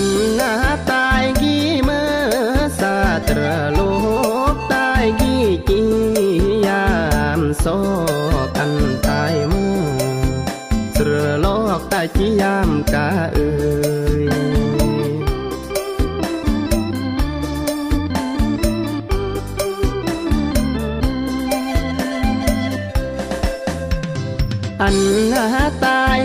นนาตายกี่เมื่อสาตรโลกตายกี่จียามโซกันตายเมื่อเสือโลกตายกี่ยามกาเอ่ยอันหาตาย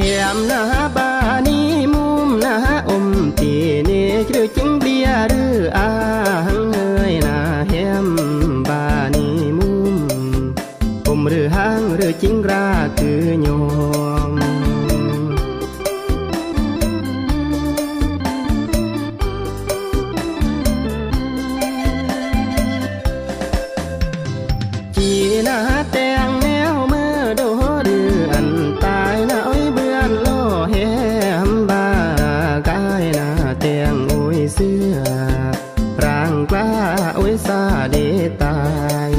เหียมนะบานีมุมนะอมตีนี่หรือจิงเบียหรืออาหังเฮยนะเหียมบานีมุมอมหรือหางหรือจิงราคือโยมจีนาแต่ เสื้อร่างกล้าโอ้ยซาเดตาย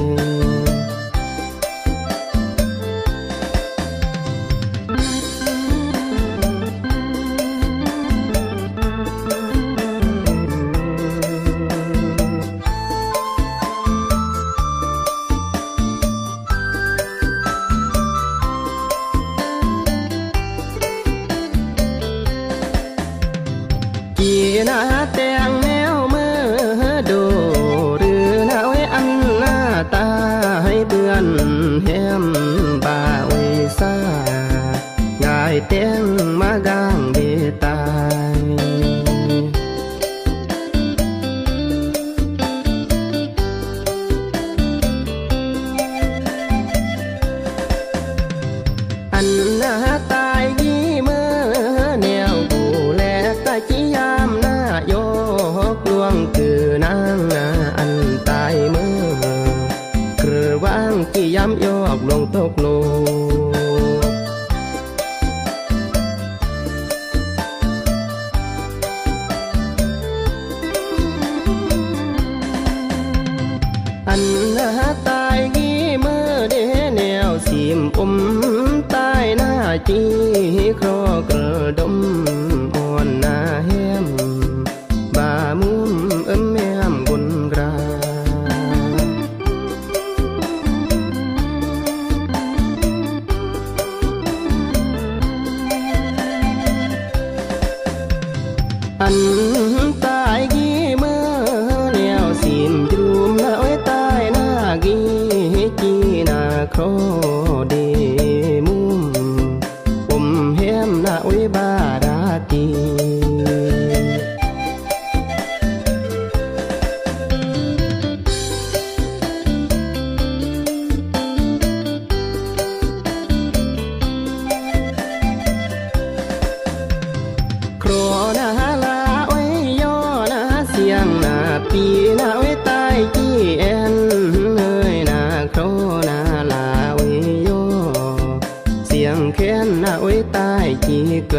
จีนาแต่ เบือนแหมบ่าไว้ซางายแต่งมากางเดตายอันหน้าาตายกี่เมื่อเดแนวสีมอมตายหน้าจีครอกระดม ทดีมุมอมเฮมนาไว้บาร เ